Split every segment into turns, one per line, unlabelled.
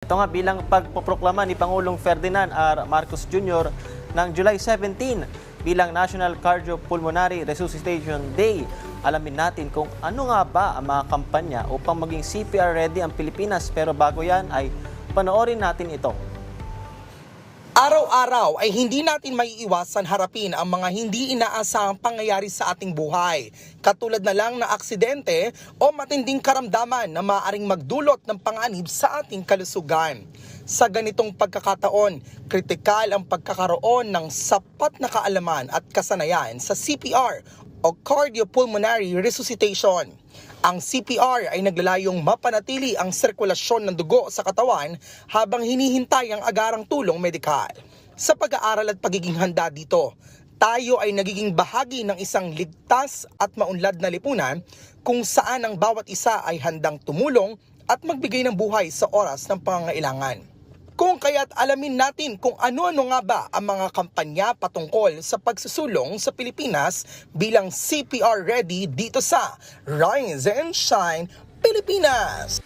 Ito nga bilang pagpoproklama ni Pangulong Ferdinand R. Marcos Jr. ng July 17 bilang National Cardiopulmonary Resuscitation Day. Alamin natin kung ano nga ba ang mga kampanya upang maging CPR ready ang Pilipinas. Pero bago yan ay panoorin natin ito.
Araw-araw ay hindi natin maiiwasan harapin ang mga hindi inaasahang pangyayari sa ating buhay. Katulad na lang na aksidente o matinding karamdaman na maaaring magdulot ng panganib sa ating kalusugan. Sa ganitong pagkakataon, kritikal ang pagkakaroon ng sapat na kaalaman at kasanayan sa CPR o Cardiopulmonary Resuscitation. Ang CPR ay naglalayong mapanatili ang sirkulasyon ng dugo sa katawan habang hinihintay ang agarang tulong medikal. Sa pag-aaral at pagiging handa dito, tayo ay nagiging bahagi ng isang ligtas at maunlad na lipunan kung saan ang bawat isa ay handang tumulong at magbigay ng buhay sa oras ng pangangailangan. Kung kaya't alamin natin kung ano-ano nga ba ang mga kampanya patungkol sa pagsusulong sa Pilipinas bilang CPR ready dito sa Rise and Shine Pilipinas.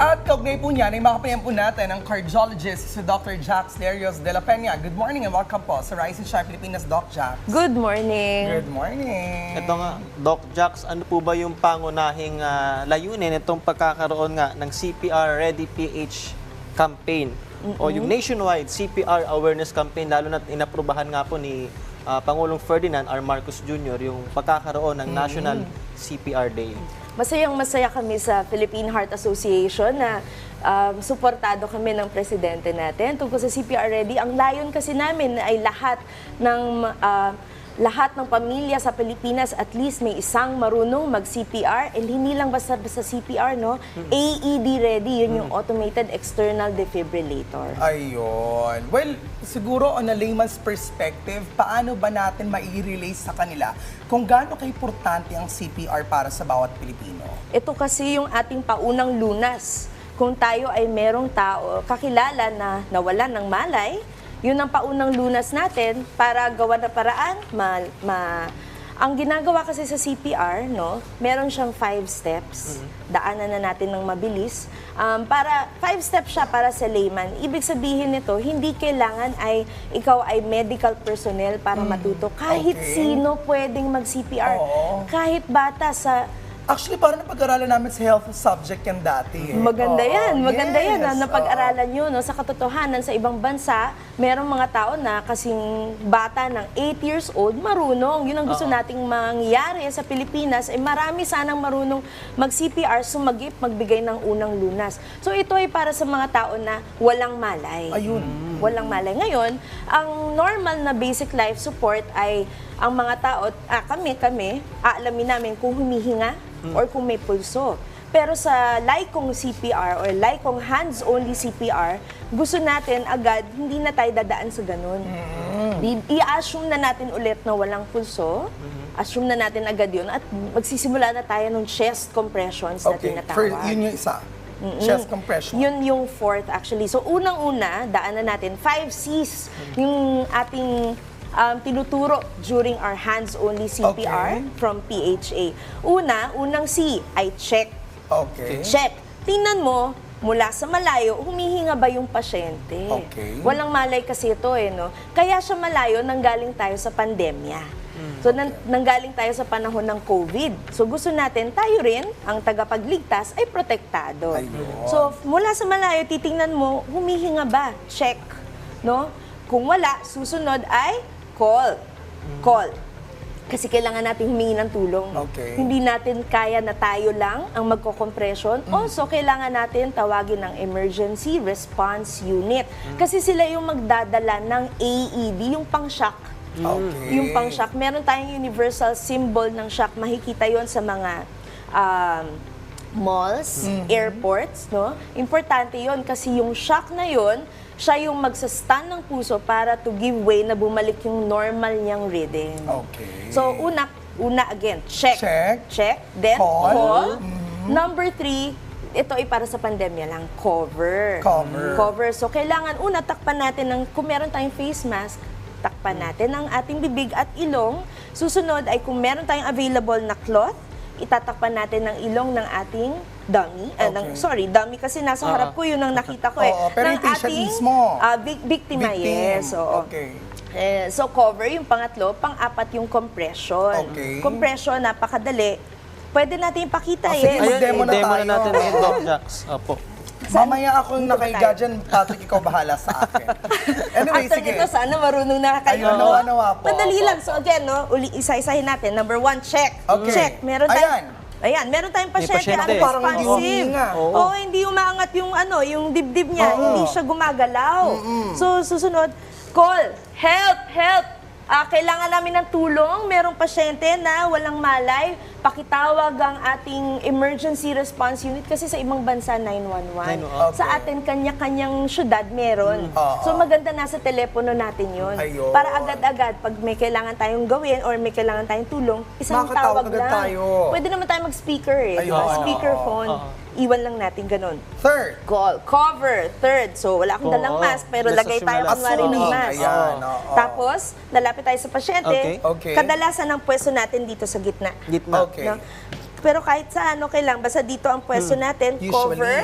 At kaugnay po niyan ay makapayan po natin ang cardiologist si Dr. Jax Lerios de la Peña. Good morning and welcome po sa Rise and Shine Pilipinas, Doc Jax.
Good morning.
Good morning.
Ito nga, Doc Jax, ano po ba yung pangunahing ah, layunin itong pagkakaroon nga ng CPR Ready PH campaign o yung nationwide CPR awareness campaign lalo na inaprubahan nga po ni ah, Pangulong Ferdinand R. Marcos Jr. yung pagkakaroon ng National CPR Day.
Masayang masaya kami sa Philippine Heart Association na um, suportado kami ng presidente natin tungkol sa CPR Ready. Ang layon kasi namin ay lahat ng ah, lahat ng pamilya sa Pilipinas at least may isang marunong mag-CPR and hindi lang basta basta CPR no AED ready yun yung automated external defibrillator
Ayun. Well, siguro on a layman's perspective, paano ba natin mai-relate sa kanila kung gaano kaimportante ang CPR para sa bawat Pilipino?
Ito kasi yung ating paunang lunas. Kung tayo ay merong tao, kakilala na nawalan ng malay, yun ang paunang lunas natin para gawa na paraan. Ma, ma- ang ginagawa kasi sa CPR, no, meron siyang five steps. Daanan na natin ng mabilis. Um, para, five steps siya para sa layman. Ibig sabihin nito, hindi kailangan ay ikaw ay medical personnel para matuto. Kahit
Okay.
sino pwedeng mag-CPR.
Oo.
Kahit bata sa
Actually, parang napag-aralan namin sa health subject yan dati. eh.
Maganda
Oo,
yan, maganda yan
yes,
na napag-aralan nyo. No? Sa katotohanan, sa ibang bansa, merong mga tao na kasing bata ng 8 years old, marunong. Yun ang gusto nating mangyari sa Pilipinas. Eh, marami sanang marunong mag-CPR, sumagip, magbigay ng unang lunas. So ito ay para sa mga tao na walang malay.
oo. Ayun.
Walang malay. Ngayon, ang normal na basic life support ay ang mga tao, ah, kami, kami, aalamin namin kung humihinga or kung may pulso. Pero sa Lycong CPR or Lycong hands-only CPR, gusto natin agad, hindi na tayo dadaan sa ganun. I- I-assume na natin ulit na walang pulso, assume na natin agad yun, at magsisimula na tayo ng chest compressions na
Okay,
tinatawag.
for, yun yung isa. Chest compression.
Yun yung fourth actually. So unang-una, daanan natin, 5 C's yung ating um, tinuturo during our hands-only CPR
Okay.
from PHA. Una, unang C ay check.
Okay.
Check. Tingnan mo, mula sa malayo, humihinga ba yung pasyente?
Okay.
Walang malay kasi ito eh, no? Kaya siya malayo, nanggaling tayo sa pandemya. So, nan- nanggaling tayo sa panahon ng COVID. So, gusto natin, tayo rin, ang tagapagligtas, ay protektado.
Ayun.
So, mula sa malayo, titingnan mo, humihinga ba? Check. No? Kung wala, susunod ay call. Call. Kasi kailangan natin humingi ng tulong.
Okay.
Hindi natin kaya na tayo lang ang magko-compression. Also, kailangan natin tawagin ng Emergency Response Unit. Kasi sila yung magdadala ng AED, yung pang-shock.
Okay.
Yung pang-shock. Meron tayong universal symbol ng shock. Makikita yon sa mga um, malls, airports, no? Importante yon kasi yung shock na yon, siya yung magsa-stand ng puso para to give way na bumalik yung normal niyang rhythm.
Okay.
So, una, una again, check.
Check.
Check. Then,
Call.
call. Number three, ito ay para sa pandemya lang, cover.
Cover.
Cover. So, kailangan una, takpan natin ng, kung meron tayong face mask, takpan natin ang ating bibig at ilong. Susunod ay kung meron tayong available na cloth, itatakpan natin ng ilong ng ating dummy. ah, ng-
Okay.
sorry, dummy kasi nasa harap ko, yun ang nakita ko eh.
Oo, pero
ng ating,
mismo.
ah, vic- biktima,
Victim.
yes. oo.
Okay.
Eh, so cover yung pangatlo, pang-apat yung compression.
Okay.
Compression, napakadali. Pwede natin ipakita
Ah,
eh.
sige,
Ayun,
Mag-demo na
i-demo na
tayo.
natin ngayon, Doc Jax. Opo.
Mamaya ako nakahiga
tayo?
dyan, Patrick, ikaw bahala sa akin. Anyway,
After
sige.
nito, sana marunong na kayo.
Ayun, nawa, nawa po.
Madali lang. So again, no, uli, isa-isahin natin. Number one, check.
Okay.
Check. Meron
Ayan.
tayong, ayan, meron tayong pasyente,
pasyente.
ano,
Parang hindi
responsive.
humihinga.
Oo.
Oo, hindi umaangat yung ano, yung dibdib niya.
Oo.
Hindi siya gumagalaw. So, susunod, call, help, help. Ah, kailangan namin ng tulong. Merong pasyente na walang malay. Pakitawag ang ating emergency response unit kasi sa ibang bansa 911.
911.
Sa atin kanya-kanyang syudad meron.
Oo.
So maganda nasa telepono natin 'yon.
Ayun.
Para agad-agad pag may kailangan tayong gawin or may kailangan tayong tulong, isang
Makakatawag
tawag
agad
lang.
tayo.
Pwede naman tayo mag-speaker eh?
Ayun.
Speakerphone.
Oo.
Iwan lang natin ganun.
Third.
Call, cover, third. So wala akong
Oo.
dalang mask pero lagay tayo
lang.
kunwari ng
Assuming.
mask.
Ayan,
Oo. Tapos, lalapit tayo sa pasyente.
Okay.
Okay.
Kadalasan ang pwesto natin dito sa gitna.
Gitna.
Okay.
No? Pero kahit saan, okay lang. Basta dito ang pwesto natin,
Usually.
cover.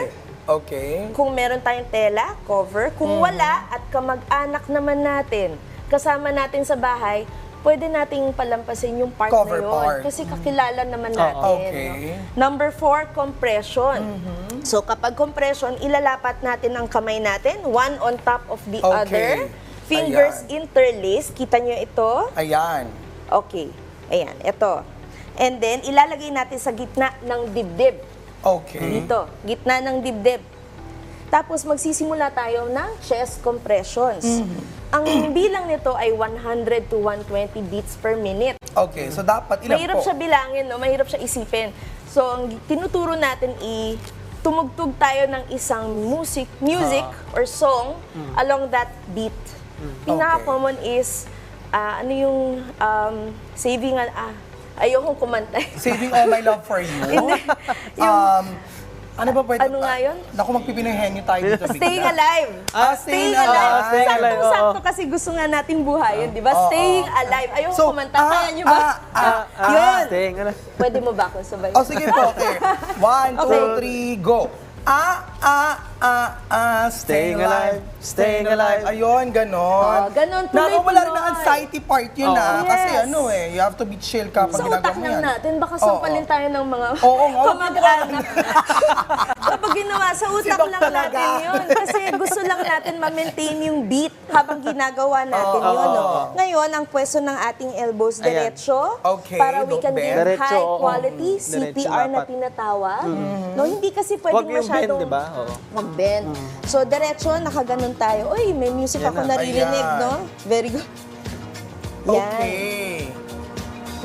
Okay.
Kung meron tayong tela, cover. Kung
Mm-hmm.
wala at kamag-anak naman natin, kasama natin sa bahay, pwede nating palampasin yung part
Cover
na yun.
part.
Kasi kakilala naman natin.
Okay.
no? Number four, compression.
Mm-hmm.
So kapag compression, ilalapat natin ang kamay natin, one on top of the
Okay.
other. Fingers
Ayan.
interlaced. Kita nyo ito?
Ayan.
Okay. Ayan, ito. And then, ilalagay natin sa gitna ng dibdib.
Okay.
Dito, gitna ng dibdib. Tapos magsisimula tayo ng chest compressions. Ang bilang nito ay 100 to 120 beats per minute.
Okay, so dapat ilan
Mahirap
po?
siya bilangin, no? mahirap siya isipin. So, ang tinuturo natin i tumugtog tayo ng isang music, music or song along that beat. Pinaka-common is, ah, ano yung um, saving, an- ah, ayokong kumanta.
Saving all my love for you.
Hindi. Yung
um, ano ba pwede?
Ano nga yun?
Naku, magpipinoy henyo tayo dito.
Staying
bigla.
alive.
Ah, staying
alive.
alive.
Staying alive, oo.
Sakto kasi gusto nga nating buhayin, di ba? Staying alive. Ayoko
So,
kumanta.
ah,
Kaya nyo ba?
ah, ah, ah.
Yun.
Staying, ano?
Pwede mo ba ako sabay?
Oh, sige po, okay. One, two,
Okay.
three, go. Ah, ah, ah, ah, staying
alive, staying alive.
Ayun, ganon.
Oh, ganon, tuloy-tuloy.
Nakawala rin ang anxiety part yun
Oo.
ah. Kasi
Yes.
ano eh, you have to be chill ka pag
Sa
ginagawa
utak
mo
lang
yan.
natin, baka
Oo.
sampalin tayo ng mga
Oo nga.
kamag-anak. Kapag ginawa, sa utak lang
talaga.
natin yun. Kasi gusto lang natin ma-maintain yung beat habang ginagawa natin
Oo.
yun. No? Ngayon, ang pwesto ng ating elbows
Ayan.
diretso
Okay,
para we
don't
can
bend.
Diretso,
high
oo.
quality
Diretso
CPR na
dapat.
tinatawag. No, hindi kasi
Huwag
pwedeng
yung bend,
masyadong
di ba? Oo.
mag-bend. So, diretso, nakaganon tayo. Uy, may music
Yan
ako
na.
naririnig,
Ayan.
no? Very good. Yan.
Okay.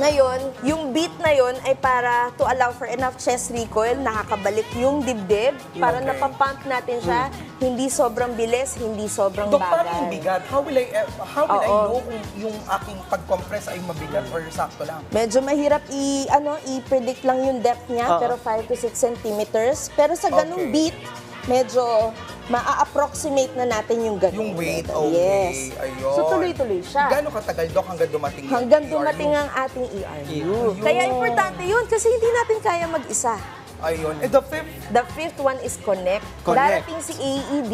Ngayon, yung beat na yon ay para to allow for enough chest recoil, nakakabalik yung dibdib para
Okay.
napapump natin siya, hindi sobrang bilis, hindi sobrang
Dok, paano yung
bagal.
bigat? How will I, eh, how will I
Oo.
know kung yung aking pag-compress ay mabigat or sakto lang?
Medyo mahirap i ano i-predict lang yung depth niya,
Oo.
pero 5 to 6 centimeters. Pero sa ganung
Okay.
beat, medyo maa-approximate na natin yung ganun.
Yung weight, okay.
Yes.
Ayun.
So tuloy-tuloy siya.
Gano'ng katagal, Dok, hanggang dumating yung
Hanggang
ER
dumating ang ating ER.
Yun.
Kaya importante yun kasi hindi natin kaya mag-isa.
Ayun. And the fifth,
The fifth one is connect.
Connect.
Darating si AED,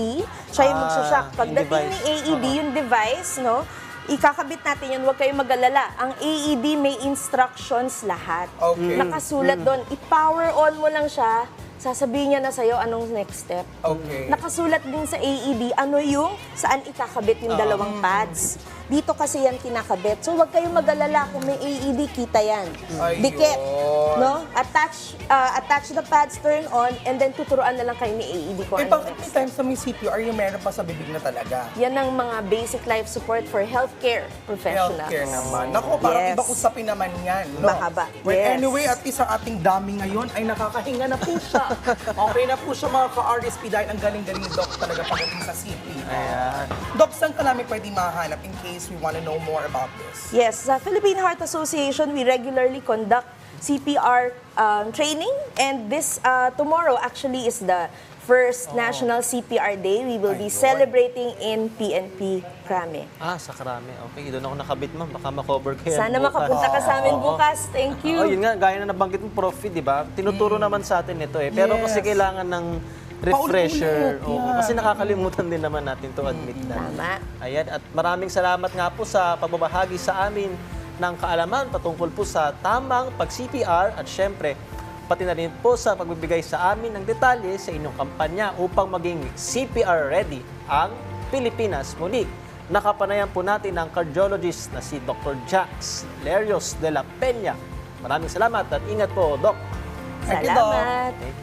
siya yung
Ah,
magsushock. Pagdating ni. AED, yung device, no, ikakabit natin yun, huwag kayong mag-alala. Ang AED may instructions lahat.
Okay.
Nakasulat doon. I-power on mo lang siya, sasabihin niya na sa'yo anong next step.
okay.
Nakasulat din sa AED ano yung saan ikakabit yung dalawang pads. Dito kasi yan kinakabit. So huwag kayong mag-alala kung may AED, kita yan.
Ayun.
Dikit. No? Attach uh, attach the pads, turn on, and then tuturuan na lang kayo ni AED kung
eh,
ano
bakit may times na may CPR yung meron pa sa bibig na talaga?
Yan ang mga basic life support for healthcare professionals.
Healthcare naman. Naku, parang
Yes.
ibang usapin naman yan. No?
Mahaba.
Well,
Yes.
anyway, at least ang ating dami ngayon ay nakakahinga na po siya. okay na po siya mga ka-RSP dahil ang galing-galing ni Doc talaga pagdating sa CPR.
Ayan.
Doc, saan ka namin pwede mahanap in case we want to know more about this?
Yes, sa Philippine Heart Association, we regularly conduct CPR um, training and this uh, tomorrow actually is the first National CPR Day, we will be celebrating in PNP Krame.
Ah, sa Krame. Okay, doon ako nakabit ma'am. Baka makover ko yan
Sana
bukas.
makapunta ka sa amin
Oo.
bukas. Thank you.
Oo, yun nga, gaya na nabanggit mo, Profi, di ba? Tinuturo naman sa atin ito eh. Pero kasi
Yes.
kailangan ng refresher.
Paulit-ulit,
Oo,
yeah.
Kasi nakakalimutan din naman natin to admit na.
Tama.
Ayan, at maraming salamat nga po sa pagbabahagi sa amin ng kaalaman patungkol po sa tamang pag-CPR at syempre, pati na rin po sa pagbibigay sa amin ng detalye sa inyong kampanya upang maging CPR ready ang Pilipinas. Muli, nakapanayan po natin ang cardiologist na si Dr. Jax Lerios de la Peña. Maraming salamat at ingat po, Doc.
Thank you, Doc.
Salamat.
Thank you.